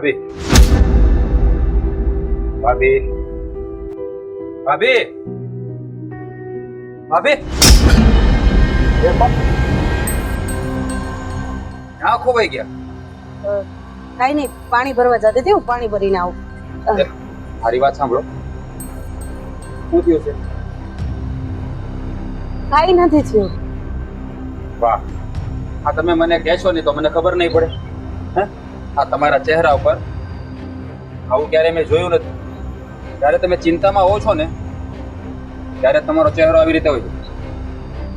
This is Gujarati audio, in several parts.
ભાભી. ભાભી. ભાભી. ભાભી. કોણ? ખોવાઈ ગયા? કઈ નહીં પાણી ભરવા જતી હતી હું પાણી ભરીને આવું. મારી વાત સાંભળો. શું થયું છે? કાઈ નથી થયું. વાહ. આ તમે મને કહેશો ને તો મને ખબર નહીં પડે. હે? આ તમારા ચહેરા ઉપર. આવું ક્યારે મેં જોયું નથી. જ્યારે તમે ચિંતામાં હો છો ને ત્યારે તમારો ચહેરો આવી રીતે હોય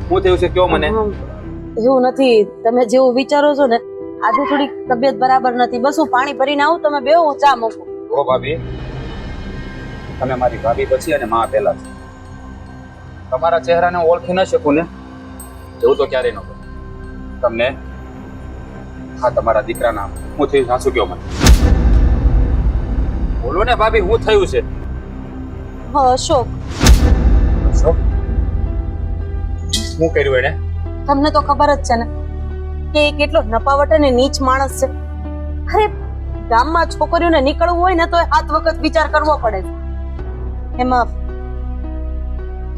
શું થયું છે કયો મને? એવું નથી. તમે જેવું વિચારો છો ને આજે થોડી તબિયત બરાબર નથી. બસ હું પાણી ભરીને આવું તમે બે હું ચા મૂકું. ઓ ભાભી. તમે મારી ભાભી પછી અને માં પહેલા છો. તમારા ચહેરાને ઓળખી ન શકું ને? એવું તો ક્યારેય ન તમને હા તમારા દીકરાના હું થયું સાસુ કયો મને? બોલો ને ભાભી હું થયું છે? અશોક. અશોક? શું કર્યું એને? તમને તો ખબર જ છે ને કે એ કેટલો નપાવટ અને નીચ માણસ છે. અરે ગામમાં છોકરીઓને નીકળવું હોય ને તો એ હાથ વખત વિચાર કરવો પડે છે. એમાં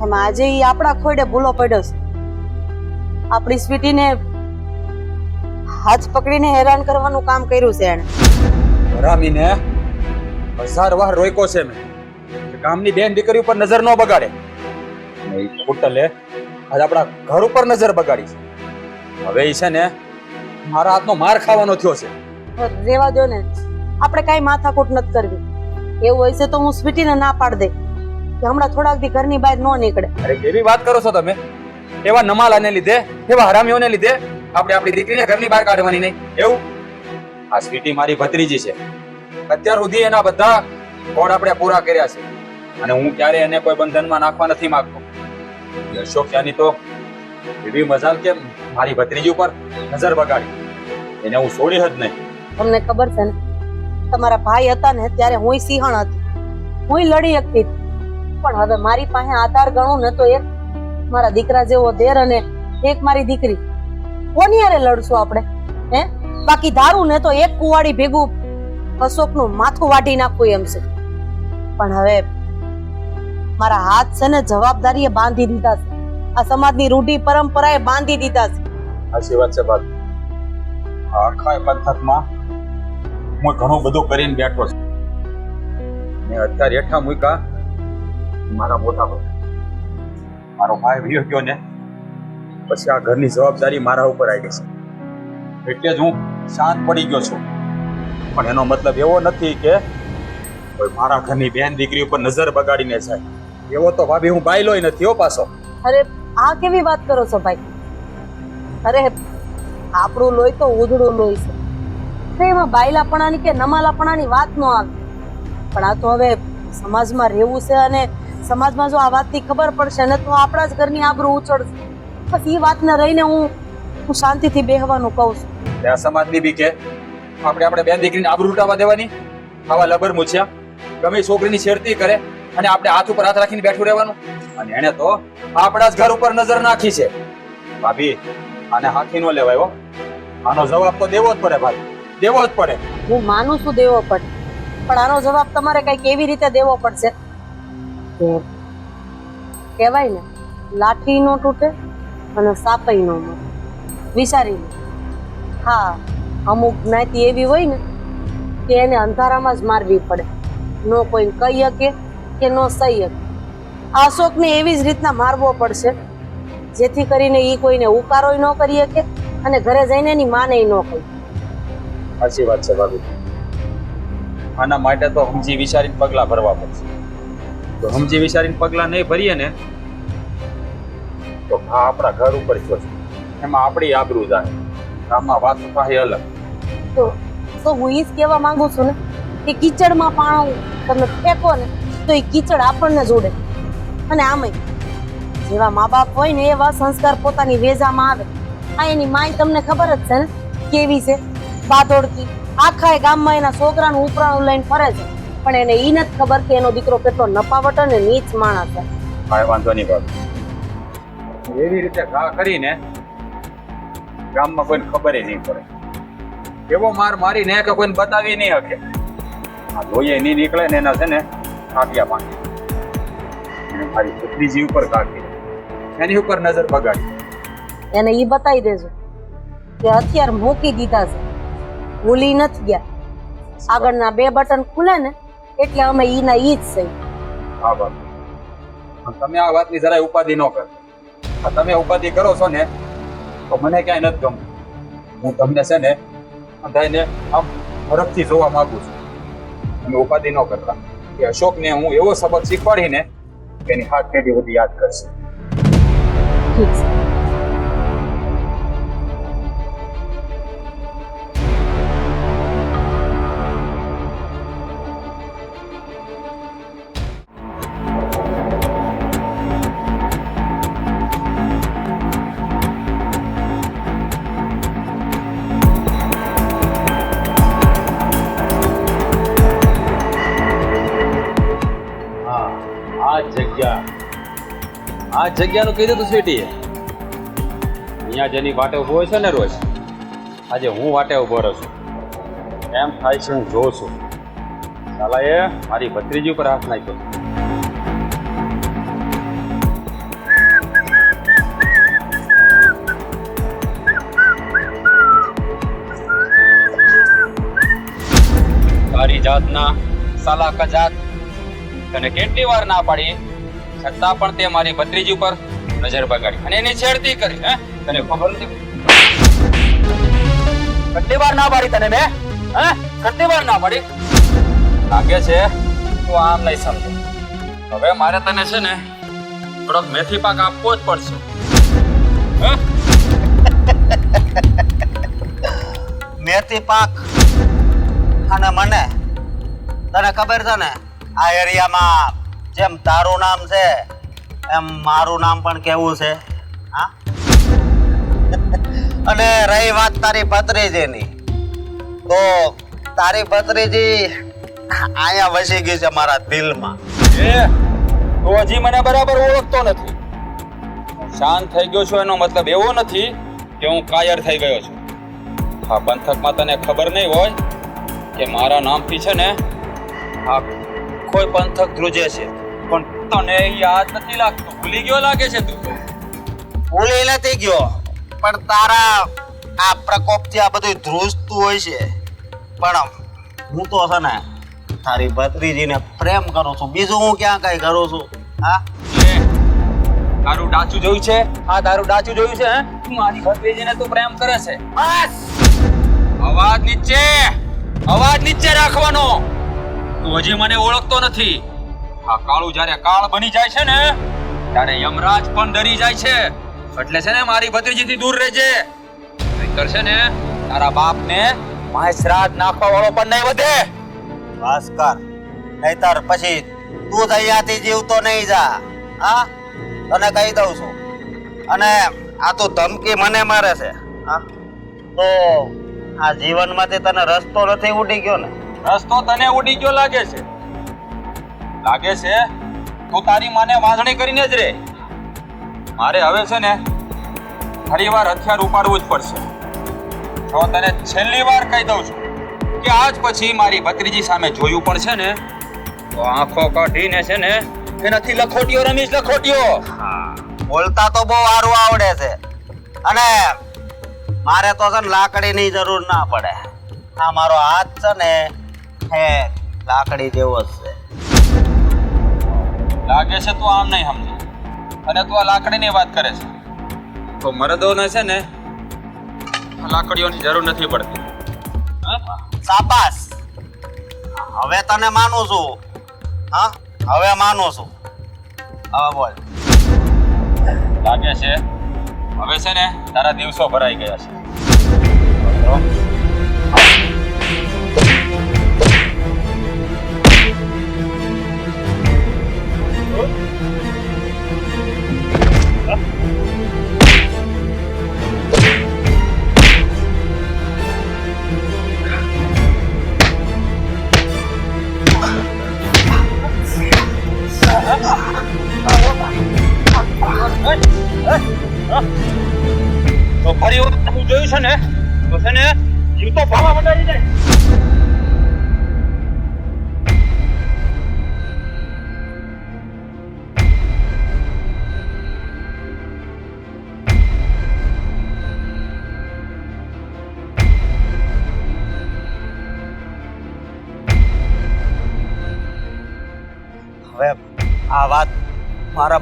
એમાં આજે એ આપણા ખોડે ભૂલો પડ્યો છે. આપણી સ્વીટીને હાથ પકડીને હેરાન કરવાનું કામ કર્યું છે એણે. રામીને હજાર વાર રોક્યો છે મેં. ગામની બેન દીકરી ઉપર નજર ન બગાડે. અને હોટલે આજ આપણા ઘર ઉપર નજર બગાડી છે. હવે એ છે ને મારા હાથનો માર ખાવાનો થયો છે. રેવા દો ને. આપણે કાંઈ માથાકૂટ નથી કરવી. એવું હોય છે તો હું સ્વીટીને ના પાડ દે. કે હમણાં થોડાક દી ઘરની બહાર ન નીકળે. અરે કેવી વાત કરો છો તમે? એવા નમાલાને લીધે એવા હરામીઓને લીધે આપણે આપણી દીકરીને ઘરની બહાર કાઢવાની નહીં. એવું? આ સ્વીટી મારી ભત્રીજી છે. અત્યાર સુધી એના બધા કોડ આપણે પૂરા કર્યા છે. અને હું ક્યારે એને કોઈ બંધનમાં નાખવા નથી માંગતો. અશોક યાની તો એવી મજાલ કે મારી ભત્રીજી ઉપર નજર બગાડી. એને હું છોડી જ નહીં. તમને ખબર છે ને, તમારા ભાઈ હતા ને ત્યારે હું સિંહણ હતી. હું લડી શકતી. પણ હવે મારી પાસે આધાર ગણું ને તો એક. મારા દીકરા જેવો દેર અને એક મારી દીકરી. કોની હારે લડશું આપણે? હે? બાકી ધારું ને તો એક કુવાડી ભેગું અશોકનું માથું વાઢી નાખવું એમ છે. પણ હવે મારા હાથ છે ને જવાબદારીએ બાંધી દીધા છે. આ સમાજની રૂઢી પરંપરાએ બાંધી દીધા છે. સાચી વાત છે બાપ. આખા પંથકમાં હું ઘણું બધું કરીને બેઠો છું. મેં અત્યારે હેઠા મૂકા મારા મોટા ભાઈ મારો ભાઈ વિયો ગયો ને પછી આ ઘરની જવાબદારી મારા ઉપર આવી ગઈ છે. એટલે જ હું શાંત પડી ગયો છું. પણ એનો મતલબ એવો નથી કે કોઈ મારા ઘરની બેન દીકરી ઉપર નજર બગાડીને જાય. એવો તો ભાભી હું બાયલોય નથી હો પાછો. અરે, આ કેવી વાત કરો છો ભાઈ? અરે, આપણું લોહી તો ઉધડું લોહી છે. એમાં બાયલાપણાની કે નમાલાપણાની વાત ન આવે. પણ આ તો હવે સમાજમાં રહેવું છે અને સમાજમાં જો આ વાતની ખબર પડશે ને તો આપણા જ ઘરની આબરૂ ઉછળશે. બસ એ વાતને રહીને હું હું શાંતિથી બેહવાનું કહું છું. આ સમાજની બી કે આપણે આપણે બેન દીકરીને આબરૂ લૂંટાવા દેવાની? આવા લબર મૂછ્યા. ગમે છોકરીની છેડતી કરે અને આપણે હાથ ઉપર હાથ રાખીને બેઠું રહેવાનું. અને એને તો આપણા જ ઘર ઉપર નજર નાખી છે. ભાભી આને હાથી નો લેવાય હો. આનો જવાબ તો દેવો જ પડે ભાઈ. દેવો જ પડે. હું માનું છું દેવો પડે. પણ આનો જવાબ તમારે કઈ કેવી રીતે દેવો પડશે કહેવાય ને લાઠી નો તૂટે અને સાપઈ ન મરે વિચારી હા, અમુક જ્ઞાતિ એવી હોય ને કે એને અંધારામાં જ મારવી પડે. નો કોઈ કહી શકે કે નો સહી શકે. અશોકને એવી જ રીતના મારવો પડશે, જેથી કરીને એ કોઈને ઉકારોય ન કરી શકે અને ઘરે જઈને એની માને ન કહી સાચી વાત છે ભાભી આના માટે તો સમજી વિચારીને પગલાં ભરવા પડશે. તો સમજી વિચારીને પગલાં નહીં ભરીએ ને તો ઘા આપણા ઘર ઉપર થયો છે? એમાં આપણી આબરૂ જાય. ગામમાં વાત પાસે અલગ. તો તો હું એ જ કહેવા માંગુ છું ને કે કીચડમાં પાણું તમે ફેંકો ને તો એ કીચડ આપણને જોડે. અને આમાંય જેવા મા બાપ હોય ને એવા સંસ્કાર પોતાની વેજામાં આવે. આ એની માય તમને ખબર જ છે ને કેવી છે? બાદોડકી. આખા એ ગામમાં એના છોકરાનું ઉપરાણું લઈને ફરે છે. પણ એને એ નથી ખબર કે એનો દીકરો કેટલો નપાવટ અને નીચ માણસ છે. કાંઈ વાંધો નહીં બાબુ એવી રીતે ઘા કરીને ગામમાં કોઈને ખબર નહીં પડે. એવો માર મારીને કે કોઈને બતાવી નહીં શકે. આ લોહી નહીં નીકળે ને એના છે ને કાપિયા પાંચી અને મારી ભત્રીજી ઉપર કાઢી. એની ઉપર નજર બગાડી. એને ઈ બતાવી દેજો કે હથિયાર મૂકી દીધા છે. ભૂલી નથી ગયા. આગળના બે બટન ખુલે ને એટલે અમે ઈના ઈ જ સહી હા બસ પણ તમે આ વાતની જરાય ઉપાધિ ન કરો આ તમે ઉપાધિ કરો છો ને, તો મને ક્યાંય નથી ગમતું. હું તમને છે ને બધાને આમ ફરકથી જોવા માંગુ છું. તમે ઉપાધિ ન કરતા. કે અશોકને હું એવો સબક શીખવાડીને એની હાથ પેઢી બધી યાદ કરશે. ઠીક છે. આ જગ્યાનું કીધું તું સ્વીટી અહીંયા જેની વાટે ઊભો હોય છે ને રોજ, આજે હું વાટે ઊભો રહું છું. એમ થાય છે હું જોઉં છું. સાલાએ મારી ભત્રીજી ઉપર હાથ નાખ્યો. તારી જાતના સાલા કજાત તને કેટલી વાર ના પાડી? છતાં પણ તે મારી ભત્રીજી ઉપર નજર બગાડી અને એની છેડતી કરી હે? તને ખબર નથી કેટલી વાર ના પાડી તને મેં હે? કેટલી વાર ના પાડી. લાગે છે તું આમ નહીં સમજે. હવે મારે તને છે ને થોડોક મેથી પાક આપવો જ પડશે. મેથી પાક? અને મને? તને ખબર છે ને આ એરિયામાં જેમ તારું નામ છે, એમ મારું નામ પણ કેવું છે? હા? અને રહી વાત તારી ભત્રીજીની. તો તારી ભત્રીજી અહીંયા વસી ગઈ છે મારા દિલમાં. એ, તું હજી મને બરાબર ઓળખતો નથી. શાંત થઈ ગયો છું, એનો મતલબ એવો નથી કે હું કાયર થઈ ગયો છું. આ પંથકમાં તને ખબર નહીં હોય કે મારા નામથી છે ને, આ કોઈ પંથક ધ્રુજે છે. તને યાદ નથી લાગતું? ભૂલી ગયો લાગે છે તું ભૂલી નથી ગયો. પણ તારા આ પ્રકોપથી આ બધું ધ્રુજતું હોય છે. પણ હું તો છે ને તારી ભત્રીજીને પ્રેમ કરું છું. બીજું હું ક્યાં કઈ કરું છું? હા? તારું ડાચું જોયું છે? હા તારું ડાચું જોયું છે હે? તું મારી ભત્રીજીને તું પ્રેમ કરે છે. બસ! અવાજ નીચે! અવાજ નીચે રાખવાનો! તું હજી મને ઓળખતો નથી. આ કાળું જ્યારે કાળ બની જાય છે ને ત્યારે યમરાજ પણ ડરી જાય છે. એટલે છે ને મારી ભત્રીજીથી દૂર રહેજે. નહીતર છે ને તારા બાપને માય શ્રાદ્ધ નાખવા વાળો પણ નહીં વધે. ભાસ્કર નહીતર પછી તું અહીંયાથી જીવતો નહીં જા. હા? તને કહી દઉં છું. અને આ તો ધમકી મને મારે છે. હા? તો આ જીવનમાંથી તને રસ્તો નથી ઉડી ગયો ને? રસ્તો તને ઉડી ગયો લાગે છે. લાગે છે, તું તારી માને વાંધણી કરીને જ રે. મારે હવે છે ને, ફરી વાર હથિયાર ઉપાડવું જ પડશે. જો તને છેલ્લી વાર કહી દઉં છું કે આજ પછી મારી ભત્રીજી સામે જોયું પણ છે ને, તો આંખો કાઢીને છે ને, એનાથી લખોટીઓ રમીશ, લખોટીઓ. બોલતા તો બહુ સારું આવડે છે. અને મારે તો છે ને લાકડીની જરૂર ના પડે. આ મારો હાથ છે ને, હે, લાકડી જેવો જ છે. લાગે છે તું આમ નહીં સમજે. અને તું આ લાકડીની વાત કરે છે. તો મરદોને છે ને આ લાકડીઓની જરૂર નથી પડતી? સાબાસ. હવે તને માનું છું. હા? હવે માનું છું. હવે બોલ. લાગે છે? હવે છે ને તારા દિવસો ભરાઈ ગયા છે. તો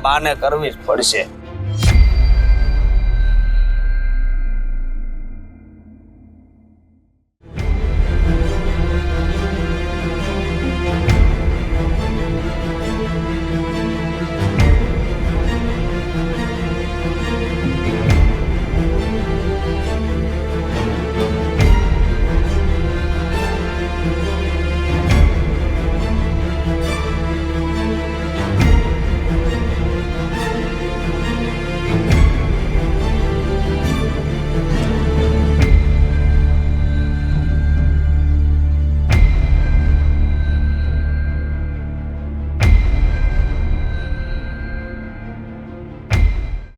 બાને કરવી જ પડશે.